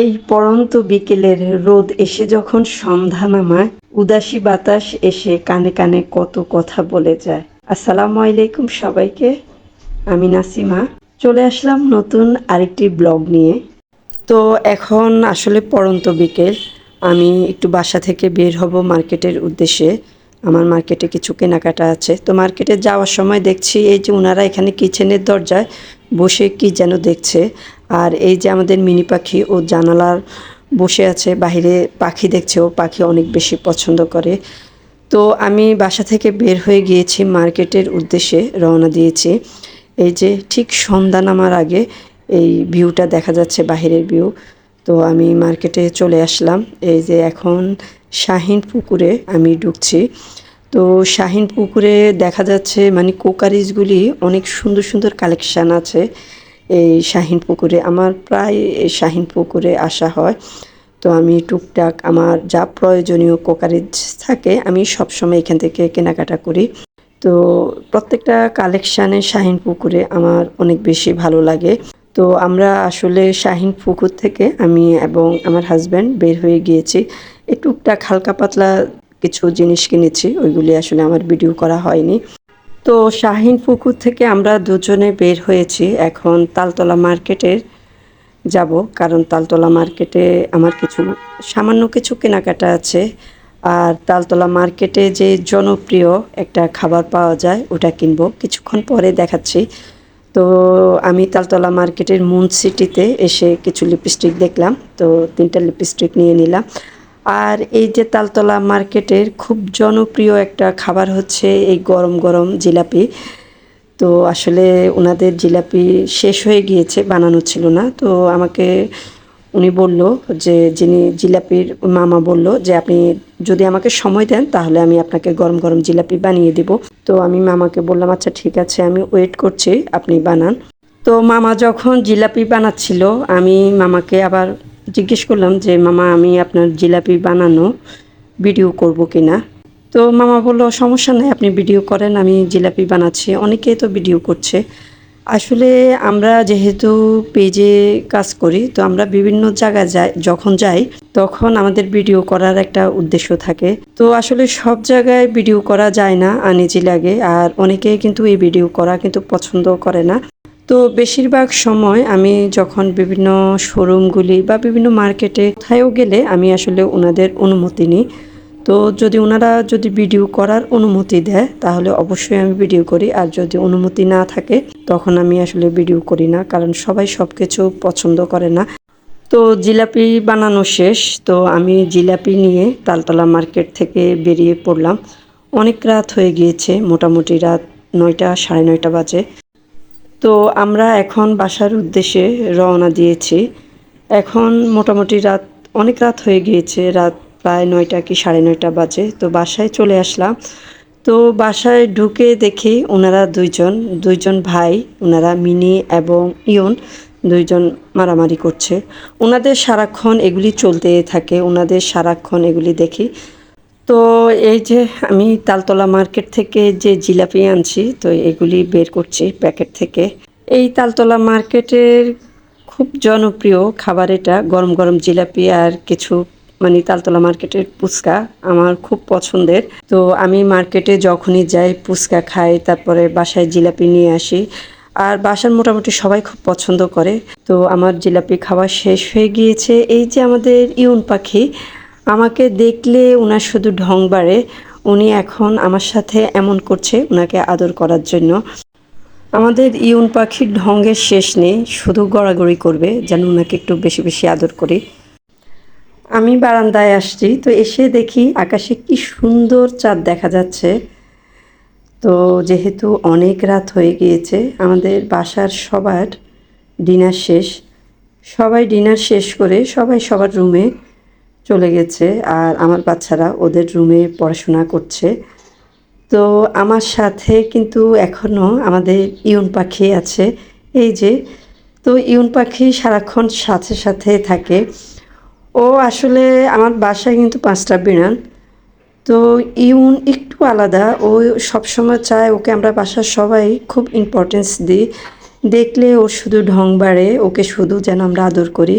এই পড়ন্ত বিকেলের রোদ এসে যখন সন্ধ্যা নামায়, উদাসী বাতাস এসে কানে কানে কত কথা বলে যায়। আসসালামু আলাইকুম সবাইকে, আমি নাসিমা। চলে আসলাম নতুন আরেকটি ব্লগ নিয়ে। তো এখন আসলে পড়ন্ত বিকেল। আমি একটু বাসা থেকে বের হব মার্কেটের উদ্দেশ্যে। আমার মার্কেটে কিছু কেনাকাটা আছে। তো মার্কেটে যাওয়ার সময় দেখছি এই যে ওনারা এখানে কিচেনের দরজায় বসে কি যেন দেখছে। আর এই যে আমাদের মিনি পাখি, ও জানালার বসে আছে বাইরে পাখি দেখছে, ও পাখি অনেক বেশি পছন্দ করে। তো আমি বাসা থেকে বের হয়ে গিয়েছি, মার্কেটের উদ্দেশ্যে রওনা দিয়েছি। এই যে ঠিক সন্ধ্যা নামার আগে এই ভিউটা দেখা যাচ্ছে, বাহিরের ভিউ। তো আমি মার্কেটে চলে আসলাম। এই যে এখন শাহিন পুকুরে আমি ঢুকছি। তো শাহিন পুকুরে দেখা যাচ্ছে মানে কোকারিজগুলি অনেক সুন্দর সুন্দর কালেকশান আছে এই শাহিন পুকুরে। আমার প্রায় শাহিন পুকুরে আসা হয়। তো আমি টুকটাক আমার যা প্রয়োজনীয় কোকারিজ থাকে, আমি সবসময় এখান থেকে কেনাকাটা করি। তো প্রত্যেকটা কালেকশানে শাহিন পুকুরে আমার অনেক বেশি ভালো লাগে। তো আমরা আসলে শাহিন পুকুর থেকে আমি এবং আমার হাজব্যান্ড বের হয়ে গিয়েছি। এই টুকটাক হালকা পাতলা কিছু জিনিস কিনেছি, ওইগুলি আসলে আমার ভিডিও করা হয়নি। তো শাহিন পুকুর থেকে আমরা দুজনে বের হয়েছি। এখন তালতলা মার্কেটের যাব, কারণ তালতলা মার্কেটে আমার কিছু, সামান্য কিছু কেনাকাটা আছে। আর তালতলা মার্কেটে যে জনপ্রিয় একটা খাবার পাওয়া যায়, ওটা কিনবো। কিছুক্ষণ পরে দেখাচ্ছি। তো আমি তালতলা মার্কেটের মুন সিটিতে এসে কিছু লিপস্টিক দেখলাম। তো তিনটা লিপস্টিক নিয়ে নিলাম। আর এই যে তালতলা মার্কেটের খুব জনপ্রিয় একটা খাবার হচ্ছে এই গরম গরম জিলাপি। তো আসলে ওনাদের জিলাপি শেষ হয়ে গিয়েছে, বানানো ছিল না। তো আমাকে উনি বলল যে, যিনি জিলাপির মামা বলল যে, আপনি যদি আমাকে সময় দেন, তাহলে আমি আপনাকে গরম গরম জিলাপি বানিয়ে দিব। তো আমি মামাকে বললাম আচ্ছা ঠিক আছে, আমি ওয়েট করছি, আপনি বানান। তো মামা যখন জিলাপি বানাচ্ছিল, আমি মামাকে আবার জিজ্ঞেস করলাম যে, মামা, আমি আপনার জিলাপি বানানো ভিডিও করব কি না তো মামা বলল, সমস্যা নেই, আপনি ভিডিও করেন, আমি জিলাপি বানাচ্ছি। অনেকেই তো ভিডিও করছে। আসলে আমরা যেহেতু পেজে কাজ করি, তো আমরা বিভিন্ন জায়গায় যাই, যখন যাই, তখন আমাদের ভিডিও করার একটা উদ্দেশ্য থাকে। তো আসলে সব জায়গায় ভিডিও করা যায় না আনিজি লাগে, আর অনেকে কিন্তু এই ভিডিও করা কিন্তু পছন্দ করে না। তো বেশিরভাগ সময় আমি যখন বিভিন্ন শোরুমগুলি বা বিভিন্ন মার্কেটে কোথায়ও গেলে আমি আসলে ওনাদের অনুমতি নিই। তো যদি ওনারা যদি ভিডিও করার অনুমতি দেয়, তাহলে অবশ্যই আমি ভিডিও করি। আর যদি অনুমতি না থাকে, তখন আমি আসলে ভিডিও করি না, কারণ সবাই সব কিছু পছন্দ করে না। তো জিলাপি বানানো শেষ, তো আমি জিলাপি নিয়ে তালতলা মার্কেট থেকে বেরিয়ে পড়লাম। অনেক রাত হয়ে গিয়েছে, মোটামুটি রাত নয়টা, সাড়ে নয়টা বাজে। তো আমরা এখন বাসার উদ্দেশ্যে রওনা দিয়েছি। এখন মোটামুটি রাত, অনেক রাত হয়ে গিয়েছে, রাত প্রায় নয়টা কি সাড়ে নয়টা বাজে। তো বাসায় চলে আসলাম। তো বাসায় ঢুকে দেখি ওনারা দুইজন দুইজন ভাই, ওনারা মিনি এবং ইয়ন দুইজন মারামারি করছে। ওনাদের সারাক্ষণ এগুলি চলতে থাকে, ওনাদের সারাক্ষণ এগুলি দেখি। তো এই যে আমি তালতলা মার্কেট থেকে যে জিলাপি আনছি, তো এগুলি বের করছি প্যাকেট থেকে। এই তালতলা মার্কেটের খুব জনপ্রিয় খাবার এটা, গরম গরম জিলাপি আর কিছু মানে তালতলা মার্কেটের ফুচকা আমার খুব পছন্দের। তো আমি মার্কেটে যখনই যাই ফুচকা খাই, তারপরে বাসায় জিলাপি নিয়ে আসি। আর বাসার মোটামুটি সবাই খুব পছন্দ করে। তো আমার জিলাপি খাওয়া শেষ হয়ে গিয়েছে। এই যে আমাদের ইউন পাখি আমাকে দেখলে ওনার শুধু ঢং বাড়ে, উনি এখন আমার সাথে এমন করছে ওনাকে আদর করার জন্য। আমাদের ইউন পাখির ঢঙ্গের শেষ নেই, শুধু গড়াগড়ি করবে যেন ওনাকে একটু বেশি বেশি আদর করি। আমি বারান্দায় আসছি, তো এসে দেখি আকাশে কি সুন্দর চাঁদ দেখা যাচ্ছে। তো যেহেতু অনেক রাত হয়ে গিয়েছে, আমাদের বাসার সবার ডিনার শেষ। সবাই ডিনার শেষ করে সবাই সবার রুমে চলে গেছে আর আমার বাচ্চারা ওদের রুমে পড়াশোনা করছে। তো আমার সাথে কিন্তু এখনও আমাদের ইউন পাখি আছে। এই যে, তো ইউন পাখি সারাক্ষণ সাথে সাথে থাকে। ও আসলে আমার বাসায় কিন্তু পাঁচটা বিড়াল। তো ইউন একটু আলাদা। ও সবসময় চায় ওকে আমরা বাসার সবাই খুব ইম্পর্টেন্স দিই। দেখলে ও শুধু ঢং বাড়ে, ওকে শুধু যেন আমরা আদর করি।